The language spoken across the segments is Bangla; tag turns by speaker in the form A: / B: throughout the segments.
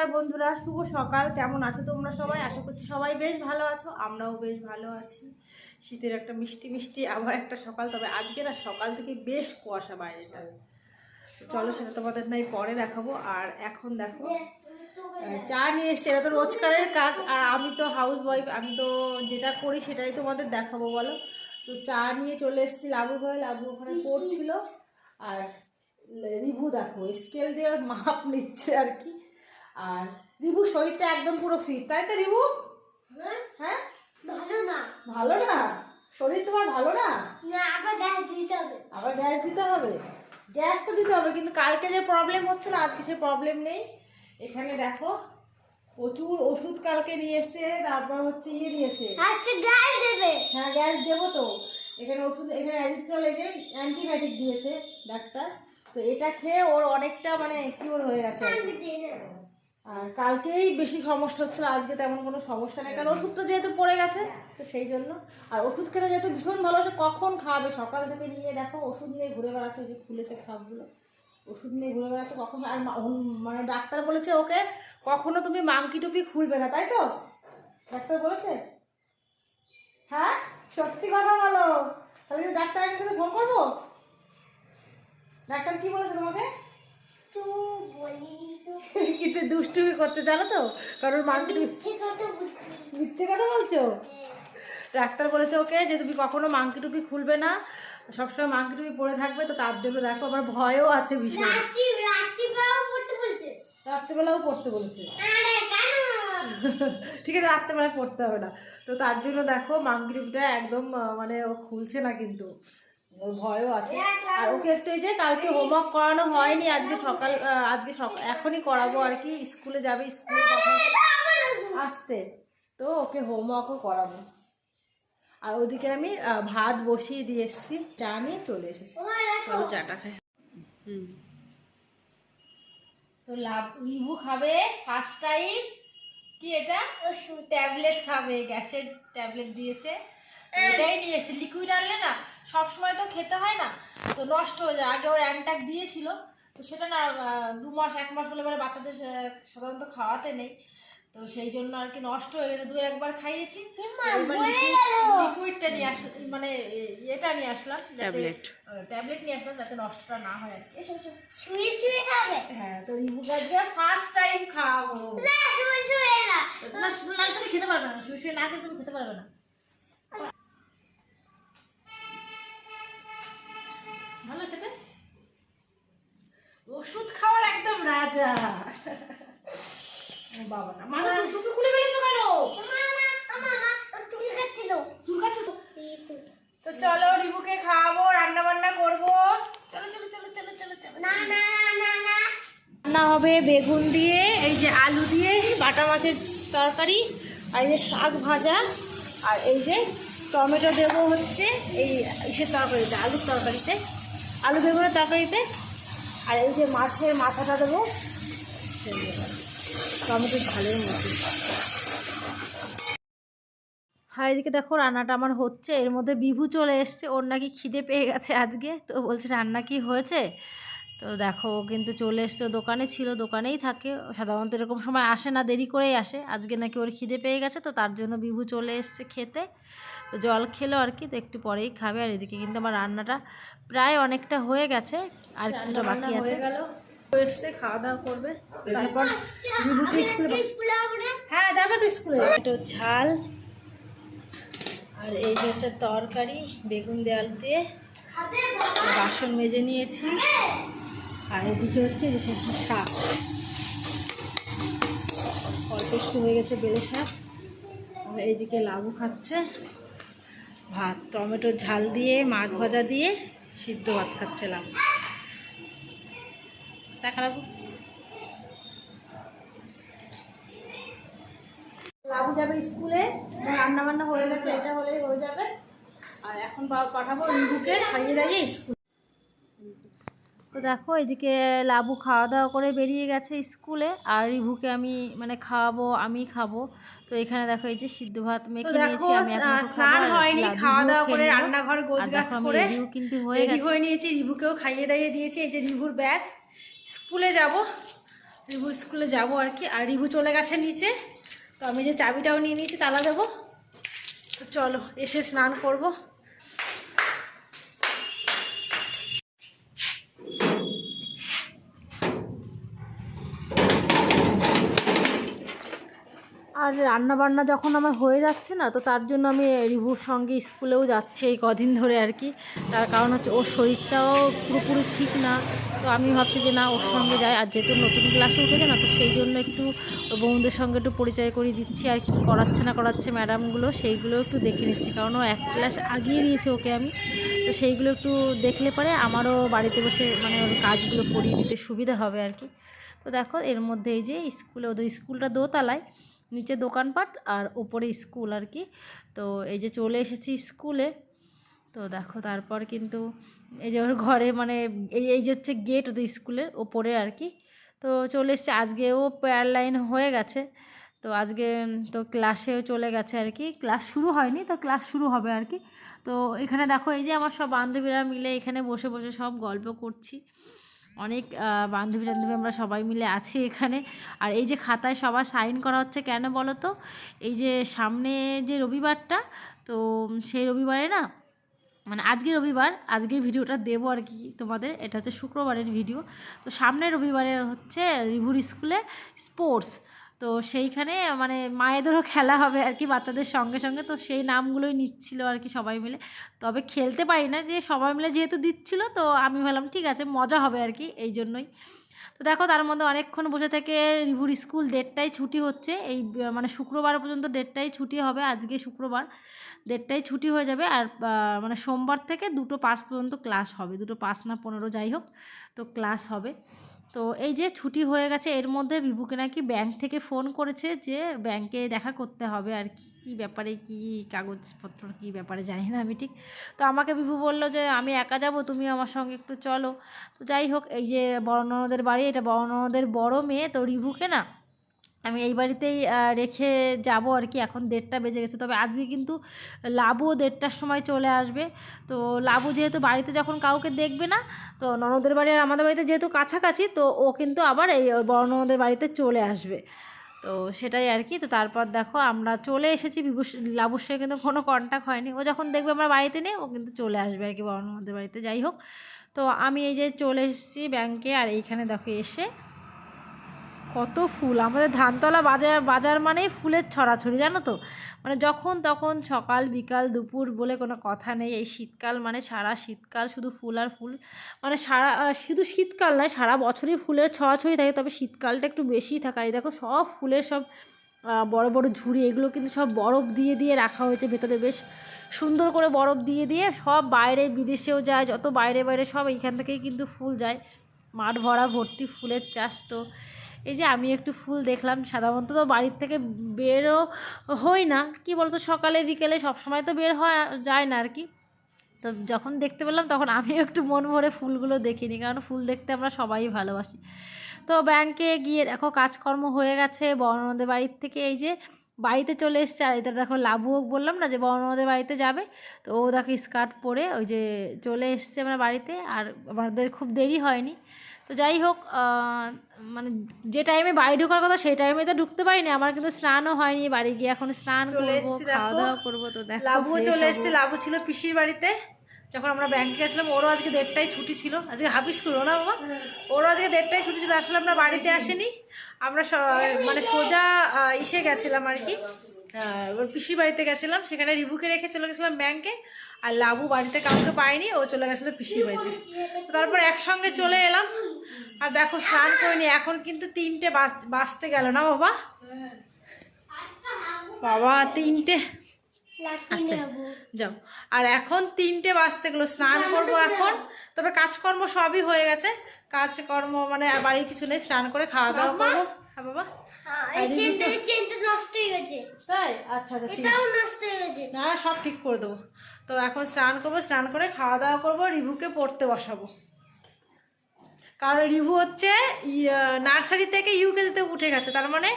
A: নমস্কার বন্ধুরা, শুভ সকাল। কেমন আছো তোমরা সবাই? আশা করছি সবাই বেশ ভালো আছো, আমরাও বেশ ভালো আছি। শীতের একটা মিষ্টি মিষ্টি আবার একটা সকাল, তবে আজকে না সকাল থেকে বেশ কুয়াশা বাইরেটা। চলো সেটা তোমাদের নাই পরে দেখাবো। আর এখন দেখো চা নিয়ে এসছে, এটা তো রোজকারের কাজ। আর আমি তো হাউস ওয়াইফ আমি তো যেটা করি সেটাই তোমাদের দেখাবো, বলো? তো চা নিয়ে চলে এসেছি লাবু ভাই লাবু ওখানে পড়ছিল আর রিভু দেখো স্কেল দিয়ে মাপ নিচ্ছে আর কি। আর রিভু শরীরটা একদম পুরো ফিট তাই তো রিভু হ্যাঁ।
B: ভালো না।
A: ভালো না? শরীর তোমার ভালো না?
B: না আবার গ্যাস দিতে হবে।
A: আবার গ্যাস দিতে হবে? গ্যাস তো দিতে হবে কিন্তু কালকে যে প্রবলেম হচ্ছে না আজকে সে প্রবলেম নেই। এখানে দেখো প্রচুর ওষুধ কালকে নিয়ে এসছে তারপর হচ্ছে ইয়ে নিয়েছে
B: আজকে গ্যাস দেবে।
A: হ্যাঁ গ্যাস দেবো তো। এখানে ওষুধ এখানে অ্যাজিথ্রল এই যে অ্যান্টিবায়োটিক দিয়েছে ডাক্তার। তো এটা খেয়ে ওর অনেকটা মানে কিওর হয়ে গেছে? আর কালকেই বেশি সমস্যা হচ্ছিল, আজকে তেমন কোনো সমস্যা নেই, কারণ ওষুধ তো যেহেতু পড়ে গেছে, তো সেই জন্য। আর ওষুধ খেলে যেহেতু ভীষণ ভালো ভালোবাসে কখন খাবে? সকাল থেকে নিয়ে দেখো, ওষুধ নিয়ে ঘুরে বেড়াচ্ছে, যে খুলেছে খাপগুলো। ওষুধ নিয়ে ঘুরে বেড়াচ্ছে, কখন আর মানে ডাক্তার বলেছে ওকে, কখনো তুমি মাংকি টুপি খুলবে না, তাই তো? ডাক্তার বলেছে? হ্যাঁ? সত্যি কথা বলো। তাহলে কি ডাক্তারের কাছে ফোন করব? ডাক্তার কি বলেছে তোমাকে? কিন্তু দুষ্টুমি করতে জানো তো? কারণ মাংকি
B: মিথ্যে কথা বলছি।
A: বলছো? ডাক্তার বলেছে ওকে যে তুমি কখনো মাংকি টুপি খুলবে না সবসময় মাংকি টুপি পরে থাকবে তো তার জন্য দেখো আবার ভয়ও আছে ভীষণ। রাত্রেবেলাও পড়তে বলেছে। ঠিক আছে রাত্রেবেলায় পড়তে হবে না। তো তার জন্য দেখো মাংকি টুপিটা একদম মানে ও খুলছে না কিন্তু। ওর ভয়ও আছে। আর ওকে একটু এই যে কালকে হোমওয়ার্ক করানো হয়নি আজকে সকাল আজকে এখনই করাবো আর কি স্কুলে যাবে স্কুলে আসতে। তো ওকে হোমওয়ার্কও করাবো। আর ওদিকে আমি ভাত বসিয়ে দিয়ে এসেছি চা নিয়ে চলে এসেছি। চলো চাটা খাই। হুম। তো লাভ রিভু খাবে ফার্স্ট টাইম কি এটা? ট্যাবলেট খাবে গ্যাসের ট্যাবলেট দিয়েছে। এটাই নিয়ে এসে লিকুইড আনলে না সবসময় তো খেতে হয় না। তো নষ্ট হয়ে যায়। আগে ওর অ্যান্টাক দিয়েছিল। তো সেটা না দু মাস এক মাস হলে পরে বাচ্চাদের সাধারণত খাওয়াতে নেই। তো সেই জন্য আর কি নষ্ট হয়ে গেছে। দু একবার খাইয়েছি। লিকুইডটা নিয়ে আস মানে এটা নিয়ে আসলাম ট্যাবলেট ট্যাবলেট নিয়ে আসলাম যাতে নষ্টটা না হয় আর কি।
B: শুয়ে শুয়ে খাবে?
A: হ্যাঁ তো ইবুকা দিয়ে ফার্স্ট টাইম খাওয়াবো
B: না শুয়ে শুয়ে না।
A: না শুনে না খেতে পারবে না। শুয়ে শুয়ে না খেলে তুমি খেতে পারবে না। তো চলো রিবুকে খাওয়াবো রান্না বান্না করব। চলো চলো রান্না হবে বেগুন দিয়ে, এই যে আলু দিয়ে, বাটা মাছের তরকারি, আর এই যে শাক ভাজা, আর এই যে টমেটো দেবো হচ্ছে এই ইসের তরকারিতে, আলুর তরকারিতে। আলু বেগুনের তরকারিতে? আর এই যে মাছের মাথাটা দেবো টমেটো ঝালের মধ্যে আর এদিকে দেখো রান্নাটা আমার হচ্ছে, এর মধ্যে বিভু চলে এসছে, ওর নাকি খিদে পেয়ে গেছে আজকে, তো বলছে রান্না কি হয়েছে? তো দেখো কিন্তু চলে এসছে দোকানে ছিল দোকানেই থাকে। সাধারণত এরকম সময় আসে না দেরি করেই আসে। আজকে নাকি ওর খিদে পেয়ে গেছে তো তার জন্য বিভু চলে এসছে খেতে। তো জল খেলো আর কি তো একটু পরেই খাবে। আর এদিকে কিন্তু আমার রান্নাটা প্রায় অনেকটা হয়ে গেছে আর কিছুটা বাকি আছে। এসছে খাওয়া দাওয়া করবে। তারপর স্কুলে হ্যাঁ যাবে তো স্কুলে। একটু ঝাল। আর এই যে হচ্ছে তরকারি বেগুন দিয়ে আলু দিয়ে। আর বাসন মেজে নিয়েছি। আর এদিকে হচ্ছে যে সে শাক। অল্প একটু হয়ে গেছে বেলে শাক। আর এইদিকে লাবু খাচ্ছে। ভাত টমেটোর ঝাল দিয়ে, মাছ ভাজা দিয়ে সিদ্ধ ভাত খাচ্ছে লাবু দেখা লাবু যাবে স্কুলে রান্না বান্না হয়ে গেছে, এটা হলেই হয়ে যাবে। আর এখন পাঠাবো রিভুকে খাইয়ে দাইয়ে স্কুল। তো দেখো এদিকে লাবু খাওয়া দাওয়া করে বেরিয়ে গেছে স্কুলে আর রিভুকে আমি মানে খাওয়াবো আমি খাব। তো এখানে দেখো এই যে সিদ্ধ ভাত মেখে নিয়েছি আমি
C: স্নান হয়নি খাওয়া দাওয়া করে রান্নাঘর
A: দেখো আমি
C: করে
A: কিন্তু হয়ে গেছে।
C: হয়ে নিয়েছি রিভুকেও খাইয়ে দাইয়ে দিয়েছি এই যে রিভুর ব্যাগ। স্কুলে যাব
A: রিভুর স্কুলে যাব আর কি আর রিভু চলে গেছে নিচে। তো আমি যে চাবিটাও নিয়ে নিয়েছি তালা দেবো। তো চলো এসে স্নান করব। আর রান্না বান্না যখন আমার হয়ে যাচ্ছে না, তো তার জন্য আমি রিভুর সঙ্গে স্কুলেও যাচ্ছি এই কদিন ধরে আর কি। তার কারণ হচ্ছে ওর শরীরটাও পুরোপুরি ঠিক না। তো আমি ভাবছি যে না, ওর সঙ্গে যাই। আর যেহেতু নতুন ক্লাসে উঠেছে না, তো সেই জন্য একটু বন্ধুদের সঙ্গে একটু পরিচয় করিয়ে দিচ্ছি আর কি। করাচ্ছে না করাচ্ছে ম্যাডামগুলো, সেইগুলো একটু দেখে নিচ্ছি। কারণ ও এক ক্লাস আগিয়ে দিয়েছে ওকে আমি। তো সেইগুলো একটু দেখলে পরে আমারও বাড়িতে বসে মানে ওর কাজগুলো করিয়ে দিতে সুবিধা হবে আর কি। তো দেখো, এর মধ্যে এই যে স্কুলে ওদের স্কুলটা দোতলায় নিচে দোকানপাট আর ওপরে স্কুল আর কি। তো এই যে চলে এসেছি স্কুলে। তো দেখো তারপর কিন্তু এই যে ওর ঘরে মানে এই এই যে হচ্ছে গেট ওদের স্কুলের ওপরে আর কি। তো চলে এসছে, আজকেও প্রেয়ার লাইন হয়ে গেছে। তো আজকে, তো ক্লাসেও চলে গেছে আর কি। ক্লাস শুরু হয়নি, তো ক্লাস শুরু হবে আর কি। তো এখানে দেখো এই যে আমার সব বান্ধবীরা মিলে এখানে বসে বসে সব গল্প করছি। অনেক বান্ধবী বান্ধবী টান্ধবী আমরা সবাই মিলে আছি এখানে। আর এই যে খাতায় সবার সাইন করা হচ্ছে কেন বলো তো এই যে সামনে যে রবিবারটা, তো সেই রবিবারে না মানে আজকে রবিবার, আজকে ভিডিওটা দেবো আর কি তোমাদের। এটা হচ্ছে শুক্রবারের ভিডিও। তো সামনের রবিবারে হচ্ছে রিভুর স্কুলে স্পোর্টস। তো সেইখানে মানে মায়েদেরও খেলা হবে আর কি বাচ্চাদের সঙ্গে সঙ্গে। তো সেই নামগুলোই নিচ্ছিল আর কি সবাই মিলে। তবে খেলতে পারি না যে সবাই মিলে যেহেতু দিচ্ছিল, তো আমি ভাবলাম ঠিক আছে, মজা হবে আর কি এই জন্যই। তো দেখো তার মধ্যে অনেকক্ষণ বসে থেকে রিভুর স্কুল দেড়টায় ছুটি হচ্ছে। এই মানে শুক্রবার পর্যন্ত দেড়টায় ছুটি হবে, আজকে শুক্রবার। দেড়টায় ছুটি হয়ে যাবে আর মানে সোমবার থেকে দুটো পাঁচ পর্যন্ত ক্লাস হবে। দুটো পাঁচ না পনেরো যাই হোক, তো ক্লাস হবে। তো এই যে ছুটি হয়ে গেছে, এর মধ্যে বিভুকে নাকি ব্যাংক থেকে ফোন করেছে যে ব্যাংকে দেখা করতে হবে আর কি, কী ব্যাপারে, কি কাগজপত্র, কী ব্যাপারে জানি না আমি ঠিক। তো আমাকে বিভু বলল যে আমি একা যাব, তুমি আমার সঙ্গে একটু চলো। তো যাই হোক, এই যে বড় ননদের বাড়ি, এটা বড় ননদের বড় মেয়ে, তো রিভুকে না আমি এই বাড়িতেই রেখে যাব আর কি। এখন দেড়টা বেজে গেছে। তবে আজকে কিন্তু লাবুও দেড়টার সময় চলে আসবে। তো লাবু যেহেতু বাড়িতে যখন কাউকে দেখবে না, তো ননদের বাড়ি আর আমাদের বাড়িতে যেহেতু কাছাকাছি, তো ও কিন্তু আবার এই বড় ননদের বাড়িতে চলে আসবে। তো সেটাই আর কি। তো তারপর দেখো আমরা চলে এসেছি। বিভূষ, লাবুর সঙ্গে কিন্তু কোনো কন্ট্যাক্ট হয়নি। ও যখন দেখবে আমরা বাড়িতে নেই, ও কিন্তু চলে আসবে আর কি বড় ননদের বাড়িতে। যাই হোক, তো আমি এই যে চলে এসেছি ব্যাংকে আর এইখানে দেখো এসে কত ফুল। আমাদের ধানতলা বাজার বাজার মানেই ফুলের ছড়াছড়ি, জানো তো? মানে যখন তখন সকাল, বিকাল, দুপুর বলে কোনো কথা নেই। এই শীতকাল মানে সারা শীতকাল শুধু ফুল আর ফুল। মানে সারা শুধু শীতকাল নয়, সারা বছরই ফুলের ছড়াছড়ি থাকে। তবে শীতকালটা একটু বেশিই থাকে। আর দেখো, সব ফুলের সব বড় বড় ঝুড়ি, এগুলো কিন্তু সব বরফ দিয়ে দিয়ে রাখা হয়েছে ভেতরে। বেশ সুন্দর করে বরফ দিয়ে দিয়ে সব বাইরে, বিদেশেও যায়। যত বাইরে বাইরে সব এইখান থেকেই কিন্তু ফুল যায়। মাঠ ভরা, ভর্তি ফুলের চাষ তো। এই যে আমি একটু ফুল দেখলাম, সাধারণত তো বাড়ির থেকে বেরও হই না। কি বলতো, সকালে, বিকেলে সবসময় তো বের হয়, যায় না আর কি তো যখন দেখতে পেলাম, তখন আমিও একটু মন ভরে ফুলগুলো দেখিনি, কারণ ফুল দেখতে আমরা সবাই ভালোবাসি। তো ব্যাংকে গিয়ে দেখো, কাজকর্ম হয়ে গেছে বড়নদের বাড়ির থেকে এই যে বাড়িতে চলে এসছে, আর এটা দেখো লাবুও বললাম না যে বড়নদের বাড়িতে যাবে। তো ও দেখো স্কার্ট পরে ওই যে চলে এসছে আমরা বাড়িতে, আর আমাদের খুব দেরি হয়নি। তো যাই হোক মানে যে টাইমে বাড়ি ঢোকার কথা সেই টাইমে তো ঢুকতে পারিনি আমার কিন্তু স্নানও হয়নি বাড়ি গিয়ে। এখন স্নান করব খাওয়া দাওয়া করব তো দেখো লাবুও চলে এসছে লাবু ছিল পিসির বাড়িতে। যখন আমরা ব্যাংকে গেছিলাম ওরও আজকে দেড়টায় ছুটি ছিল। আজকে হাফিস করল না বাবা ওরও আজকে দেড়টায় ছুটি ছিল আসলে আমরা বাড়িতে আসেনি। আমরা মানে সোজা ইসে গেছিলাম আর কি। ওর পিসির বাড়িতে গেছিলাম সেখানে রিভুকে রেখে চলে গেছিলাম ব্যাংকে আর লাবু বাড়িতে কাউকে পায়নি ও চলে গেছিল পিসির বাড়িতে। তারপর একসঙ্গে চলে এলাম। আর দেখো স্নান করিনি এখন কিন্তু তিনটে বাজতে গেল না বাবা? বাবা তিনটে। যাও। আর এখন তিনটে বাজতে গেলো স্নান করব এখন। তবে কাজকর্ম সবই হয়ে গেছে। কাজকর্ম মানে বাড়ির কিছু নেই স্নান করে খাওয়া দাওয়া করব। হ্যাঁ বাবা।
B: হয়ে
A: তাই? আচ্ছা আচ্ছা
B: হয়ে
A: না, সব ঠিক করে দেবো। তো এখন স্নান করব স্নান করে খাওয়া দাওয়া করব রিভুকে পড়তে বসাবো। কারণ রিভু হচ্ছে নার্সারি থেকে ইউকেজিতে উঠে গেছে। তার মানে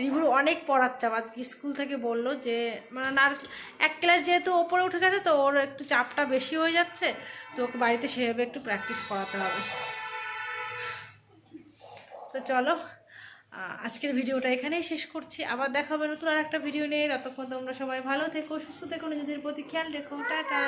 A: রিভুর অনেক পড়ার চাপ। আজকে স্কুল থেকে বলল যে মানে নার, এক ক্লাস যেহেতু ওপরে উঠে গেছে, তো ওর একটু চাপটা বেশি হয়ে যাচ্ছে, তো ওকে বাড়িতে সেভাবে একটু প্র্যাকটিস করাতে হবে। তো চলো আজকের ভিডিওটা এখানেই শেষ করছি। আবার দেখা হবে নতুন আর একটা ভিডিও নিয়ে। ততক্ষণ তোমরা সবাই ভালো থেকো, সুস্থ থেকো, নিজেদের প্রতি খেয়াল রেখো। টাটা!